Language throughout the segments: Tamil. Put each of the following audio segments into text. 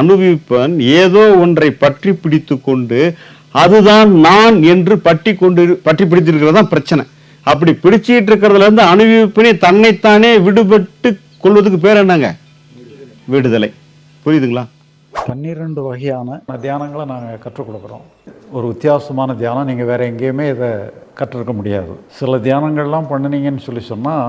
அனுபவிப்பன் ஏதோ ஒன்றை பற்றி பிடித்து கொண்டு அதுதான் நான் என்று பற்றி கொண்டு பற்றி பிடித்திருக்கிறது தான் பிரச்சனை. அப்படி பிடிச்சிட்டு இருக்கிறதுல இருந்து அனுபவிப்பினை தன்னைத்தானே விடுபட்டு கொள்வதுக்கு பேர் என்னங்க? விடுதலை. புரியுதுங்களா? பன்னிரெண்டு வகையான தியானங்களை நாங்கள் கற்றுக் கொடுக்குறோம். ஒரு வித்தியாசமான தியானம். நீங்கள் வேறு எங்கேயுமே இதை கற்றுருக்க முடியாது. சில தியானங்கள்லாம் பண்ணினீங்கன்னு சொல்லி சொன்னால்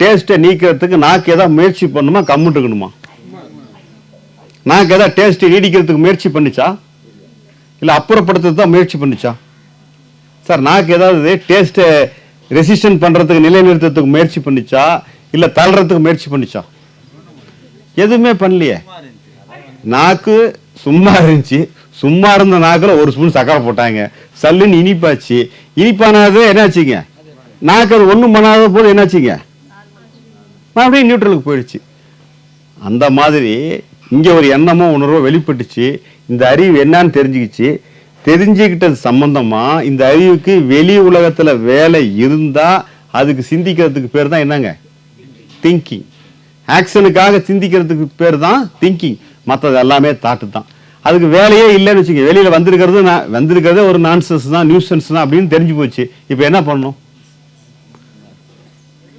டேஸ்ட்டை நீக்கிறதுக்கு நாக்கு எதாவது முயற்சி பண்ணுமா கம்முட்டுக்கணுமா நாக்கு எதாவது டேஸ்ட்டை நீடிக்கிறதுக்கு முயற்சி பண்ணிச்சா? இல்லை அப்புறப்படுத்துறது தான் முயற்சி பண்ணிச்சா? சார் நாக்கு ஏதாவது டேஸ்ட்டை ரெசிஸ்டன்ட் பண்ணுறதுக்கு நிலைநிறுத்தத்துக்கு முயற்சி பண்ணிச்சா? இல்லை தள்ளுறதுக்கு முயற்சி பண்ணிச்சா? எதுவுமே பண்ணலையே. நாக்கு சும்மா இருந்துச்சு. சும்மா இருந்த நாக்கில் ஒரு ஸ்பூன் சக்கரை போட்டாங்க. சல்லுன்னு இனிப்பாச்சு. இனிப்பானது என்னாச்சுங்க? நாக்கு அது ஒன்றும் பண்ணாத போது என்னாச்சுங்க? மறுபடியும் நியூட்ரலுக்கு போயிடுச்சு. அந்த மாதிரி இங்கே ஒரு எண்ணமோ உணர்வோ வெளிப்பட்டுச்சு. இந்த அறிவு என்னன்னு தெரிஞ்சுக்கிச்சு. தெரிஞ்சுக்கிட்டது சம்பந்தமாக இந்த அறிவுக்கு வெளி உலகத்தில் வேலை இருந்தால் அதுக்கு சிந்திக்கிறதுக்கு பேர் தான் என்னங்க? திங்கிங் ஆக்ஷனுக்காக சிந்திக்கிறதுக்கு பேர் தான் திங்கிங் மற்றது எல்லாமே தாட்டு தான். அதுக்கு வேலையே இல்லைன்னு வச்சுக்கோங்க. வெளியில் வந்திருக்கிறது நான் வந்திருக்கிறதே ஒரு நான்சென்ஸ் தான் நியூசன்ஸ் தான் அப்படின்னு தெரிஞ்சு போச்சு. இப்போ என்ன பண்ணணும்?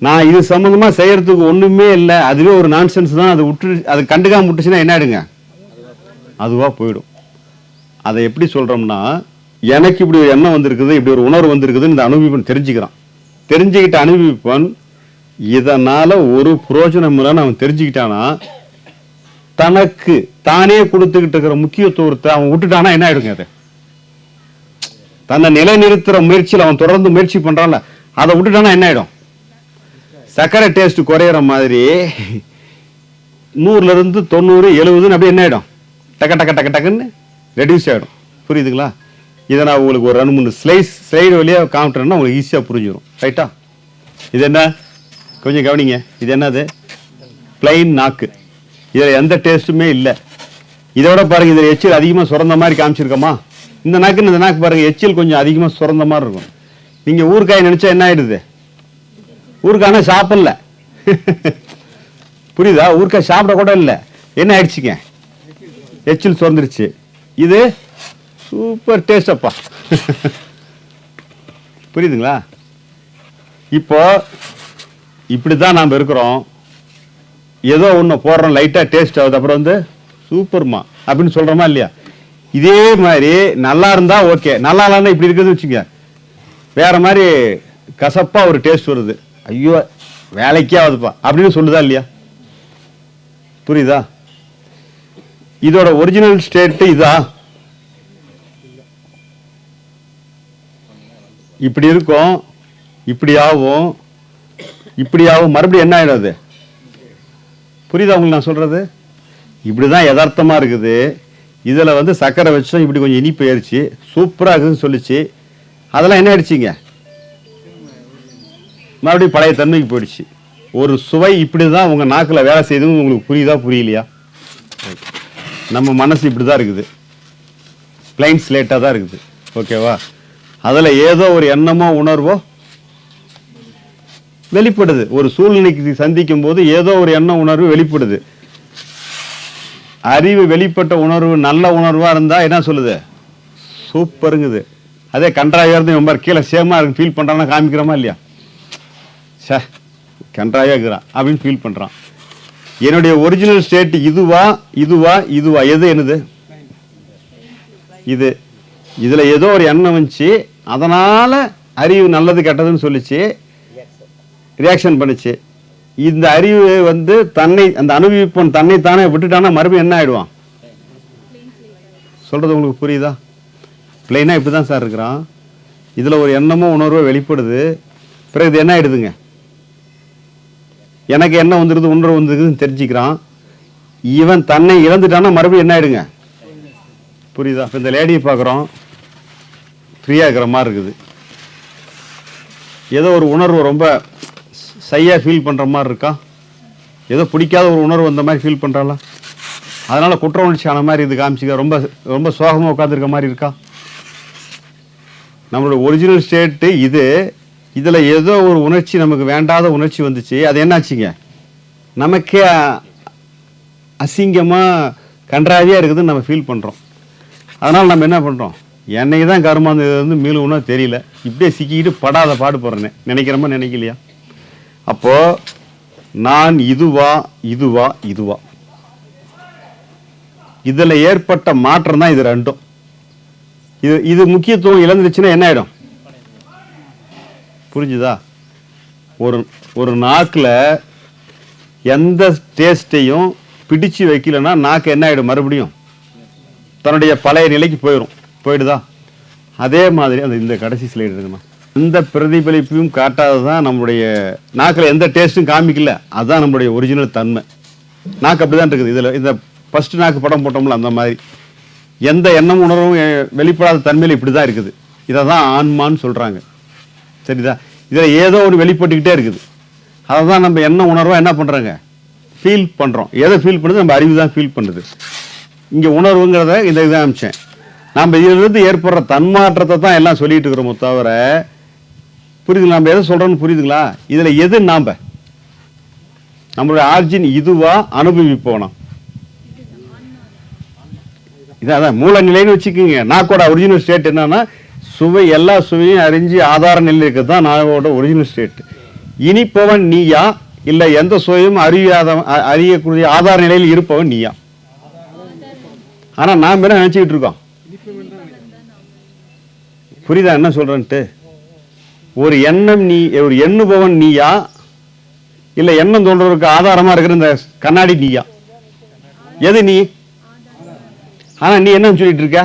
நான் இது சம்மந்தமாக செய்கிறதுக்கு ஒன்றுமே இல்லை. அதுவே ஒரு நான்சென்ஸ் தான். அது விட்டு அது கண்டுக்காம விட்டுச்சுன்னா என்ன ஆயிடுங்க? அதுவாக போயிடும். அதை எப்படி சொல்கிறோம்னா எனக்கு இப்படி ஒரு எண்ணம் வந்திருக்குது இப்படி ஒரு உணர்வு வந்திருக்குதுன்னு இந்த அனுபவிப்பன் தெரிஞ்சுக்கிறான். தெரிஞ்சுக்கிட்ட அனுபவிப்பன் இதனால் ஒரு புரோஜனம் இல்லைன்னு அவன் தெரிஞ்சுக்கிட்டானா தனக்கு தானே கொடுத்துக்கிட்டு இருக்கிற முக்கியத்துவத்தை அவன் விட்டுட்டானா என்ன ஆயிடுங்க அது? தன்னை நிலைநிறுத்துகிற முயற்சியில் அவன் தொடர்ந்து முயற்சி பண்ணுறான்ல அதை விட்டுட்டானா என்ன ஆகிடும் சர்க்கரை டேஸ்ட் குறையிற மாதிரி நூறுல இருந்து தொண்ணூறு எழுபதுன்னு அப்படியே என்ன ஆயிடும்? டக்க டக்க டக்க டக்குன்னு ரெடியூஸ் ஆகிடும் புரியுதுங்களா? இதை நான் உங்களுக்கு ஒரு ரெண்டு மூணு ஸ்லைஸ் ஸ்லைடு வழியாக காமிட்டேன்னா உங்களுக்கு ஈஸியாக புரிஞ்சிடும் ரைட்டா இது என்ன? கொஞ்சம் கவனிங்க. இது என்னது? பிளைன் நாக்கு. இதில் எந்த டேஸ்ட்டுமே இல்லை. இதோட பாருங்கள் இதில் எச்சில் அதிகமாக சுரந்த மாதிரி காமிச்சிருக்கோமா? இந்த நாக்குன்னு இந்த நாக்கு பாருங்கள் எச்சில் கொஞ்சம் அதிகமாக சுரந்த மாதிரி இருக்கும். நீங்கள் ஊறுகாய் நினச்சா என்ன ஆகிடுது ஊருக்கான சாப்பிடல. புரியுதா? ஊருக்கா சாப்பிட கூட இல்லை. என்ன ஆயிடுச்சுங்க? எச்சில் சுரந்துருச்சு. இது சூப்பர் டேஸ்ட் அப்பா. புரியுதுங்களா? இப்போ இப்படி தான் நாம் இருக்கிறோம். ஏதோ ஒன்று போடுறோம் லைட்டாக டேஸ்ட் ஆகுது. அப்புறம் வந்து சூப்பர்மா அப்படின்னு சொல்கிறோமா இல்லையா? இதே மாதிரி நல்லா இருந்தால் ஓகே நல்லா இல்லைன்னா இப்படி இருக்குதுன்னு வச்சுங்க வேறு மாதிரி கசப்பாக ஒரு டேஸ்ட் வருது. ஐயோ வேலைக்கே ஆகுதுப்பா அப்படின்னு சொல்லுதா இல்லையா? புரியுதா? இதோட ஒரிஜினல் ஸ்டேட்டு இதா? இப்படி இருக்கும் இப்படி ஆகும் இப்படி ஆகும். மறுபடியும் என்ன ஆகிடும் அது? புரியுதா உங்களுக்கு நான் சொல்கிறது இப்படி தான் யதார்த்தமாக இருக்குது. இதில் வந்து சக்கரை வச்சோம் இப்படி கொஞ்சம் இனிப்பு ஏறிச்சு. சூப்பராக இருக்குதுன்னு சொல்லிச்சு. அதெல்லாம் என்ன ஆயிடுச்சுங்க? மறுபடியும் பழைய தன்மைக்கு போயிடுச்சு. ஒரு சுவை இப்படி தான் உங்கள் நாக்கில் வேலை செய்யுதுன்னு உங்களுக்கு புரியுதா புரியலையா? நம்ம மனசு இப்படி தான் இருக்குது. பிளைன் ஸ்லேட்டாக தான் இருக்குது. ஓகேவா அதில் ஏதோ ஒரு எண்ணமோ உணர்வோ வெளிப்படுது. ஒரு சூழ்நிலைக்கு சந்திக்கும் போது ஏதோ ஒரு எண்ண உணர்வு வெளிப்படுது. அறிவு வெளிப்பட்ட உணர்வு நல்ல உணர்வாக இருந்தால் என்ன சொல்லுது? சூப்பருங்குது அதே கன்றாவியா இருந்து ரொம்ப கீழே சேமாக இருக்கு ஃபீல் பண்ணுறாங்கன்னா காமிக்கிறோமா இல்லையா? சே கன்றாயாக இருக்கிறான் அப்படின்னு ஃபீல் பண்ணுறான் என்னுடைய ஒரிஜினல் ஸ்டேட் இதுவா இதுவா இதுவா? எது என்னது? இது. இதில் ஏதோ ஒரு எண்ணம் வந்துச்சு. அதனால் அறிவு நல்லது கெட்டதுன்னு சொல்லிச்சு. ரியாக்ஷன் பண்ணுச்சு. இந்த அறிவு வந்து தன்னை அந்த அனுபவிப்பன் தன்னை தானே விட்டுட்டானா மறுபடியும் என்ன ஆகிடுவான் சொல்கிறது உங்களுக்கு புரியுதா? பிளைனா இப்படி தான் சார் இருக்கிறான். இதில் ஒரு எண்ணமோ உணர்வோ வெளிப்படுது. பிறகு இது என்ன ஆகிடுதுங்க எனக்கு என்ன வந்துருது உணர்வு வந்துருக்குதுன்னு தெரிஞ்சுக்கிறான். இவன் தன்னை இழந்துட்டான்னா மறுபடியும் என்ன ஆயிடுங்க? புரியுதா? இப்போ இந்த லேடியை பார்க்குறோம். ஃப்ரீயாக இருக்கிற மாதிரி இருக்குது. ஏதோ ஒரு உணர்வு ரொம்ப சையாக ஃபீல் பண்ணுற மாதிரி இருக்கா? ஏதோ பிடிக்காத ஒரு உணர்வு வந்த மாதிரி ஃபீல் பண்ணுறாளா அதனால் குற்ற உணர்ச்சி ஆன மாதிரி இது காமிச்சிக்க ரொம்ப ரொம்ப சோகமாக உட்காந்துருக்க மாதிரி இருக்கா? நம்மளோட ஒரிஜினல் ஸ்டேட்டு இது இதில் ஏதோ ஒரு உணர்ச்சி நமக்கு வேண்டாத உணர்ச்சி வந்துச்சு. அது என்னாச்சுங்க? நமக்கே அசிங்கமாக கன்றாவியாக இருக்குதுன்னு நம்ம ஃபீல் பண்ணுறோம் அதனால் நம்ம என்ன பண்ணுறோம் என்னைக்கு தான் கருமாந்து வந்து மீளுவனோ தெரியல. இப்படியே சிக்கிக்கிட்டு படாத பாடு போடுறேனே நினைக்கிறோமா நினைக்கலையா? அப்போது நான் இதுவா இதுவா இதுவா. இதில் ஏற்பட்ட மாற்றம் தான் இது ரெண்டும். இது இது முக்கியத்துவம் இழந்துருச்சுன்னா என்ன ஆகிடும் புரிஞ்சுதா? ஒரு ஒரு நாக்கில் எந்த டேஸ்ட்டையும் பிடிச்சு வைக்கலன்னா நாக்கு என்ன ஆயிடும் மறுபடியும்? தன்னுடைய பழைய நிலைக்கு போயிடும் போயிடுதா? அதே மாதிரி அந்த இந்த கடைசி ஸ்லைடு இருக்குமா எந்த பிரதிபலிப்பையும் காட்டாதது தான் நம்முடைய நாக்கில் எந்த டேஸ்ட்டும் காமிக்கல. அதுதான் நம்மளுடைய ஒரிஜினல் தன்மை. நாக்கு அப்படி தான் இருக்குது. இதில் இந்த ஃபர்ஸ்ட் நாக்கு படம் போட்டோம்ல அந்த மாதிரி. எந்த எண்ணம் உணர்வும் வெளிப்படாத தன்மையில் இப்படி தான் இருக்குது. இதை தான் ஆன்மான்னு சொல்கிறாங்க சரிதா? இதில் ஏதோ ஒரு வெளிப்பட்டுக்கிட்டே இருக்குது. அதை தான் நம்ம என்ன உணர்வோ என்ன பண்ணுறாங்க ஃபீல் பண்ணுறோம் எதை ஃபீல் பண்ணுது? நம்ம அறிவு தான் ஃபீல் பண்ணுது. இங்கே உணர்வுங்கிறத இந்த இதை அமிச்சேன் நம்ம இதிலிருந்து ஏற்படுற தன்மாற்றத்தை தான் எல்லாம் சொல்லிட்டு இருக்கிறோமோ தவிர புரியுதுங்களா? நம்ம எதை சொல்கிறோன்னு புரியுதுங்களா? இதில் எது நாம்? நம்மளுடைய ஆர்ஜின் இதுவா அனுபவிப்போனோம் இதான் மூல நிலைன்னு வச்சுக்கோங்க. கூட ஒரிஜினல் ஸ்டேட் என்னன்னா சுவை எல்லா சுவையும் அறிஞ்சு ஆதார நிலையில் இருக்கிறது தான் நாக்கோட ஒரிஜினல் ஸ்டேட் இனிப்பவன் நீயா? இல்லை எந்த சுவையும் அறியாத அறியக்கூடிய ஆதார நிலையில் இருப்பவன் நீயா? ஆனா நாம் என்ன நினச்சிக்கிட்டு இருக்கோம்? புரியுதா என்ன சொல்றேன்ட்டு? ஒரு எண்ணம் நீ ஒரு எண்ணுபவன் நீயா? இல்ல எண்ணம் தோன்றவருக்கு ஆதாரமா இருக்கிற இந்த கண்ணாடி நீயா? எது நீ? ஆனா நீ என்ன சொல்லிட்டு இருக்க?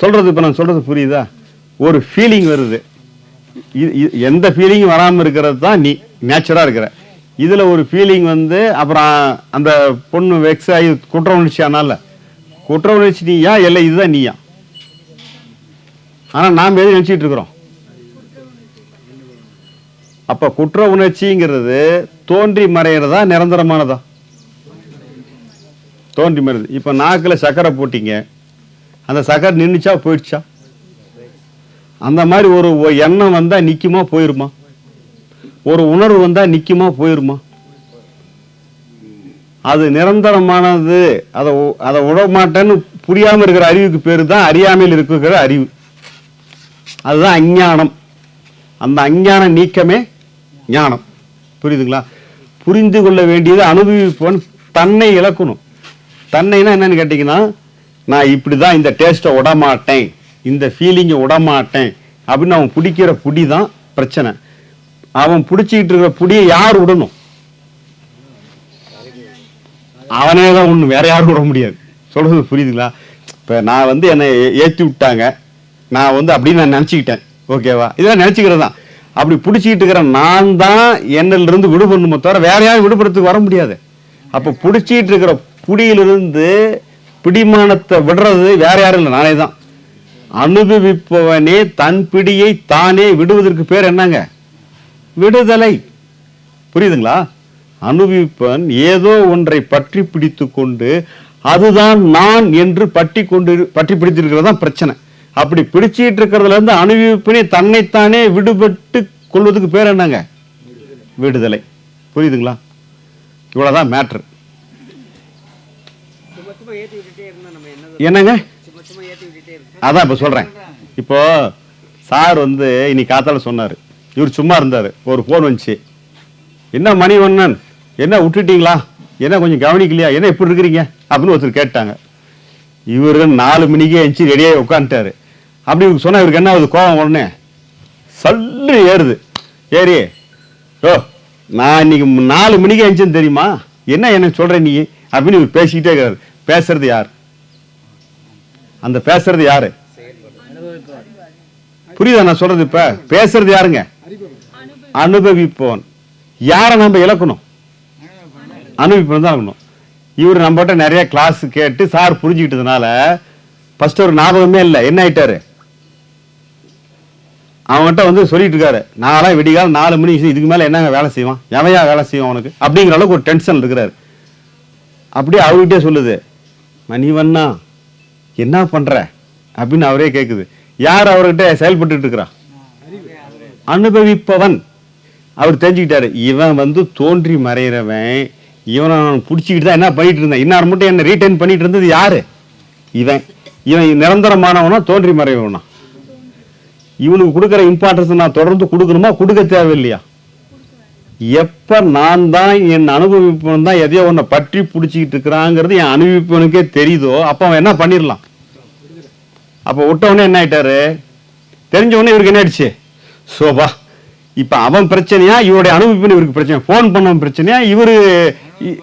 சொல்கிறது இப்போ நான் சொல்கிறது புரியுதா? ஒரு ஃபீலிங் வருது. இது- இது- எந்த ஃபீலிங்கும் வராமல் இருக்கிறது தான் நீ நேச்சராக இருக்கிற. இதில் ஒரு ஃபீலிங் வந்து அப்புறம் அந்த பொண்ணு வெக்ஸ் ஆகி குற்ற உணர்ச்சி ஆனால. குற்ற உணர்ச்சி நீயா இல்லை இதுதான் நீயா? ஆனால் நாம் எது நினைச்சிட்டு இருக்கிறோம்? அப்போ குற்ற உணர்ச்சிங்கிறது தோன்றி மறைகிறதா நிரந்தரமானதா? தோன்றி மறைது இப்போ நாக்கில் சக்கரை போட்டிங்க. அந்த சக்கரை நின்றுச்சா போயிடுச்சா? அந்த மாதிரி ஒரு எண்ணம் வந்தால் நிற்குமா போயிருமா? ஒரு உணர்வு வந்தால் நிற்குமா போயிருமா? அது நிரந்தரமானது. அதை அதை விட மாட்டேன்னு புரியாமல் இருக்கிற அறிவுக்கு பேர் தான் அறியாமையில் இருக்கிற அறிவு. அதுதான் அஞ்ஞானம். அந்த அஞ்ஞான நீக்கமே ஞானம். புரியுதுங்களா? புரிந்து கொள்ள வேண்டியது அனுபவிப்பவன் தன்னை இழக்கணும். தன்னைனா என்னன்னு கேட்டிங்கன்னா நான் இப்படி தான் இந்த டேஸ்ட்டை விடமாட்டேன் இந்த ஃபீலிங்கை விடமாட்டேன் அப்படின்னு அவன் பிடிக்கிற புடி தான் பிரச்சனை. அவன் பிடிச்சிக்கிட்டு இருக்கிற புடியை யார் விடணும்? அவனே தான் ஒன்று வேற யாரும் விட முடியாது. சொல்றது புரியுதுங்களா? இப்போ நான் வந்து என்னை ஏற்றி ஏத்தி விட்டாங்க. நான் வந்து அப்படின்னு நான் நினச்சிக்கிட்டேன். ஓகேவா? இதெல்லாம் நினச்சிக்கிறது தான் அப்படி பிடிச்சிக்கிட்டு இருக்கிற நான் தான் என்னிலிருந்து விடுபடணுமே தவிர வேற யாரும் விடுபடுறதுக்கு வர முடியாது. அப்போ பிடிச்சிக்கிட்டு இருக்கிற புடியிலிருந்து பிடிமானத்தை விடுறது வேற யாரும் இல்லை நானே தான். அனுபவிப்பவனே தன் பிடியை தானே விடுவதற்கு பேர் என்னங்க? விடுதலை. புரியுதுங்களா? அனுபவிப்பவன் ஏதோ ஒன்றை பற்றி பிடித்து கொண்டு அதுதான் நான் என்று பற்றி கொண்டு பற்றி பிடித்திருக்கிறது தான் பிரச்சனை. அப்படி பிடிச்சிட்டு இருக்கிறதுல இருந்து அனுபவிப்பினை தன்னைத்தானே விடுபட்டு கொள்வதுக்கு பேர் என்னங்க? விடுதலை. புரியுதுங்களா? இவ்வளோதான் மேட்ரு என்னங்க? அதான் இப்போ சொல்கிறேன் இப்போ சார் வந்து இன்னைக்கு காத்தால சொன்னார். இவர் சும்மா இருந்தார். ஒரு ஃபோன் வந்துச்சு. என்ன மணிவண்ணன்? என்ன விட்டுட்டீங்களா? என்ன கொஞ்சம் கவனிக்கலையா? என்ன இப்படி இருக்கிறீங்க? அப்படின்னு ஒருத்தர் கேட்டாங்க. இவர் நாலு மணிக்கே எழுந்துச்சு ரெடியாக உட்காந்துட்டாரு அப்படி இவருக்கு சொன்னால் இவருக்கு என்ன ஆகுது? கோபம் உடனே சல்லு ஏறுது. ஏறி ஓ நான் இன்னைக்கு நாலு மணிக்கு எழுந்துச்சேன்னு தெரியுமா? என்ன என்ன சொல்கிறேன் நீ? அப்படின்னு இவர் பேசிக்கிட்டே இருக்கிறார் பேசுறது யார்? அந்த பேசுறது யாரு? புரியுதா நான் சொல்றது இப்ப? பேசுறது யாருங்க? அனுபவிப்போன். யாரை நம்ம இழக்கணும்? அனுபவிப்போம் தான் இருக்கணும் இவர் நம்மகிட்ட நிறைய கிளாஸ் கேட்டு சார் புரிஞ்சுக்கிட்டதுனால ஃபர்ஸ்ட் ஒரு ஞாபகமே இல்லை. என்ன ஆயிட்டாரு? அவன்கிட்ட வந்து சொல்லிட்டு இருக்காரு. நான்லாம் விடிகால் நாலு மணி இதுக்கு மேலே என்னங்க வேலை செய்வான்? எவையா வேலை செய்வான் அவனுக்கு? அப்படிங்கிற அளவுக்கு ஒரு டென்ஷன் இருக்கிறாரு. அப்படியே அவர்கிட்டே சொல்லுது. மணிவண்ணா என்ன பண்ற? அப்படின்னு அவரே கேக்குது. யார் அவர்கிட்ட செயல்பட்டுட்டு இருக்கிறா அனுபவிப்பவன். அவர் தெரிஞ்சுக்கிட்டாரு. இவன் வந்து தோன்றி மறையிறவன். இவனை நான் பிடிச்சிக்கிட்டு தான் என்ன பண்ணிட்டு இருந்தேன்? இன்னார் மட்டும் என்ன ரீட்டைன் பண்ணிட்டு இருந்தது யாரு? இவன் இவன் நிரந்தரமானவனா தோன்றி மறைவனா இவனுக்கு கொடுக்குற இம்பார்ட்டன்ஸ் நான் தொடர்ந்து கொடுக்கணுமா? கொடுக்க தேவையில்லையா? எப்போ நான் தான் என் அனுபவிப்பவன் தான் எதையோ ஒன்றை பற்றி பிடிச்சிக்கிட்டு இருக்கிறாங்கிறது என் அனுபவிப்பவனுக்கே தெரியுதோ அப்போ அவன் என்ன பண்ணிடலாம்? அப்போ விட்டவொடனே என்ன ஆயிட்டாரு? தெரிஞ்சவொடனே இவருக்கு என்ன ஆயிடுச்சு? சோபா இப்போ அவன் பிரச்சனையா இவருடைய அனுபவிப்பன் இவருக்கு பிரச்சனை ஃபோன் பண்ணவன் பிரச்சனையா? இவர் இ-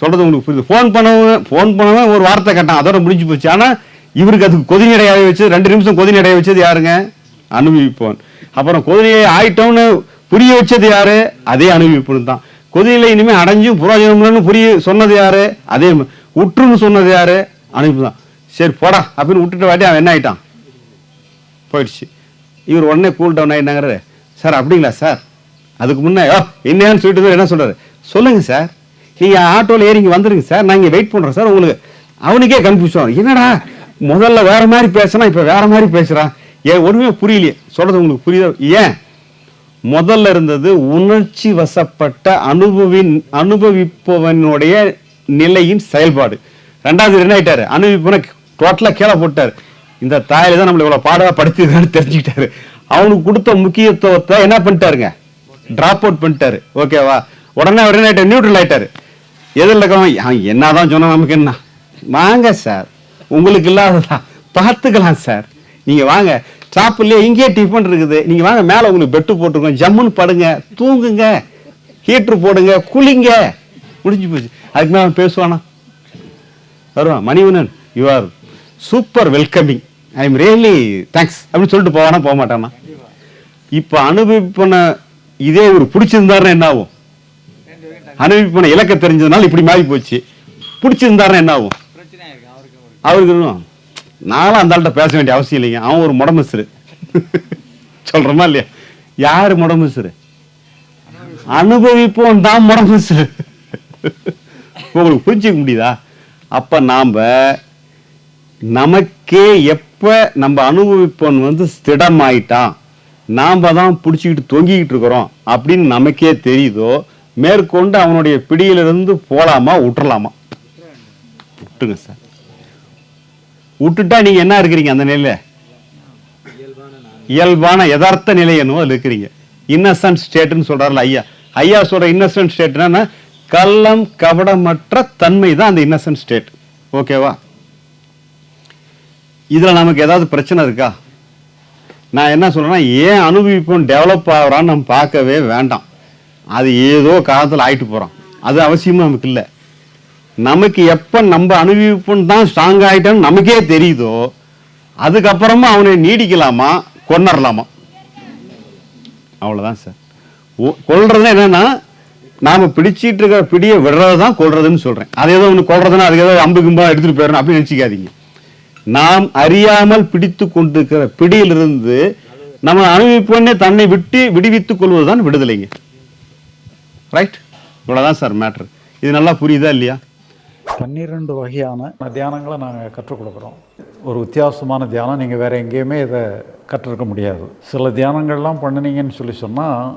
உங்களுக்கு புரியுது. ஃபோன் பண்ணவன் ஃபோன் பண்ணவன் ஒரு வார்த்தை கேட்டான் அதோட முடிஞ்சு போச்சு. ஆனால் இவருக்கு அதுக்கு கொதிநடையாக வச்சு ரெண்டு நிமிஷம் கொதிநடையாக வச்சது யாருங்க? அனுபவிப்பவன். அப்புறம் கொதிநிலை ஆயிட்டோம்னு புரிய வச்சது யாரு? அதே அனுபவிப்பு தான். கொதிநிலை இனிமே அடைஞ்சும் புரோஜனம்னு புரிய சொன்னது யாரு? அதே உற்றுன்னு சொன்னது யாரு? அனுபவி தான். சரி போடா அப்படின்னு விட்டுட்டு வாட்டி அவன் என்ன ஆயிட்டான்? போயிடுச்சு. இவர் உடனே கூல் டவுன் ஆயிட்டாங்கிறாரு. சார் அப்படிங்களா சார்? அதுக்கு முன்னே "ஓ, என்னன்னு சொல்லிட்டு என்ன சொல்கிறார் சொல்லுங்கள் சார். நீங்கள் ஆட்டோவில் ஏறிங்க வந்துடுங்க சார். நான் இங்கே வெயிட் பண்ணுறோம் சார் உங்களுக்கு. அவனுக்கே கன்ஃபியூஷன் என்னடா முதல்ல வேறு மாதிரி பேசுனா இப்போ வேறு மாதிரி பேசுகிறான் ஏன் ஒன்றுமே புரியலையே. சொல்கிறது உங்களுக்கு புரியுதா? ஏன்? முதல்ல இருந்தது உணர்ச்சி வசப்பட்ட அனுபவின் அனுபவிப்பவனுடைய நிலையின் செயல்பாடு. ரெண்டாவது என்ன ஆயிட்டாரு? அனுபவிப்பன டோட்டலாக கீழே போட்டார். இந்த தாயில தான் நம்மளை இவ்வளோ பாடாக படுத்திருக்கான்னு தெரிஞ்சுக்கிட்டாரு. அவனுக்கு கொடுத்த முக்கியத்துவத்தை என்ன பண்ணிட்டாருங்க? ட்ராப் அவுட் பண்ணிட்டாரு. ஓகேவா உடனே அவர் என்ன ஆயிட்டாரு? நியூட்ரல் ஆயிட்டாரு. எதிரில் இருக்கவன்? அவன் என்னதான் சொன்னா நமக்கு என்ன? வாங்க சார் உங்களுக்கு இல்லாததா? பார்த்துக்கலாம் சார் நீங்கள் வாங்க. சாப்பிடலையே இங்கேயே டிஃபன் இருக்குது. நீங்க வாங்க மேல உங்களுக்கு பெட்டு போட்டுருக்கோம். ஜம்முன்னு படுங்க தூங்குங்க ஹீட்டர் போடுங்க குளிங்க. முடிஞ்சு போச்சு. அதுக்கு மேல பேசுவானா? வருவான். Manivannan you are super welcoming I am really thanks அப்படின்னு சொல்லிட்டு போவானா போக மாட்டானா? இப்போ அனுபவிப்பன இதே ஒரு பிடிச்சிருந்தாருன்னா என்ன ஆகும்? அனுபவிப்பன இலக்க தெரிஞ்சதுனால இப்படி மாறி போச்சு. பிடிச்சிருந்தாருன்னா என்ன ஆகும்? அவருக்கு நானும் அந்த ஆள்கிட்ட பேச வேண்டிய அவசியம் இல்லைங்க. அவன் ஒரு முடமசுரு சொல்கிறோமா இல்லையா? யாரு முடமசுரு அனுபவிப்போம் தான் முடமசுரு உங்களுக்கு புரிஞ்சிக்க முடியுதா? அப்போ நாம் நமக்கே எப்போ நம்ம அனுபவிப்போன் வந்து ஸ்திடமாயிட்டான் நாம் தான் பிடிச்சிக்கிட்டு தொங்கிக்கிட்டு இருக்கிறோம் அப்படின்னு நமக்கே தெரியுதோ மேற்கொண்டு அவனுடைய பிடியிலிருந்து போலாமா விட்டுறலாமா விட்டுங்க சார். விட்டுட்டா நீங்க என்ன இருக்கிறீங்க அந்த நிலையில? இயல்பான யதார்த்த நிலை என்னவோ அதில் இருக்கிறீங்க. இன்னசென்ட் ஸ்டேட்னு சொல்றாருல ஐயா. ஐயா சொல்ற இன்னசென்ட் ஸ்டேட்னா கள்ளம் கபடமற்ற தன்மை தான் அந்த இன்னசென்ட் ஸ்டேட் ஓகேவா இதில் நமக்கு ஏதாவது பிரச்சனை இருக்கா? நான் என்ன சொல்கிறேன்னா ஏன் அனுபவிப்போம் டெவலப் ஆகுறான்னு நம்ம பார்க்கவே வேண்டாம். அது ஏதோ காலத்தில் ஆகிட்டு போகிறோம் அது அவசியமும் நமக்கு இல்லை. நமக்கு எப்போ நம்ம அனுபவிப்புன்னு தான் ஸ்ட்ராங் ஆயிட்டோம்னு நமக்கே தெரியுதோ அதுக்கப்புறமா அவனை நீடிக்கலாமா கொன்னரலாமா? அவ்வளோதான் சார் கொள்றது என்னன்னா நாம பிடிச்சிட்டு இருக்கிற பிடியை விடுறது தான் கொள்றதுன்னு சொல்கிறேன் அது ஏதோ ஒன்று கொள்றதுன்னா அதுக்கு ஏதோ அம்பு கும்பா எடுத்துகிட்டு போயிடணும் அப்படின்னு நினச்சிக்காதீங்க. நாம் அறியாமல் பிடித்து கொண்டிருக்கிற பிடியிலிருந்து நம்ம அனுபவிப்போன்னே தன்னை விட்டு விடுவித்துக் கொள்வதுதான் விடுதலைங்க. ரைட் இவ்வளோதான் சார் மேட்ரு இது நல்லா புரியுதா இல்லையா? பன்னிரெண்டு வகையான தியானங்களை நாங்கள் கற்றுக் கொடுக்குறோம். ஒரு வித்தியாசமான தியானம் நீங்கள் வேறு எங்கேயுமே இதை கற்றுருக்க முடியாது. சில தியானங்கள்லாம் பண்ணினீங்கன்னு சொல்லி சொன்னால்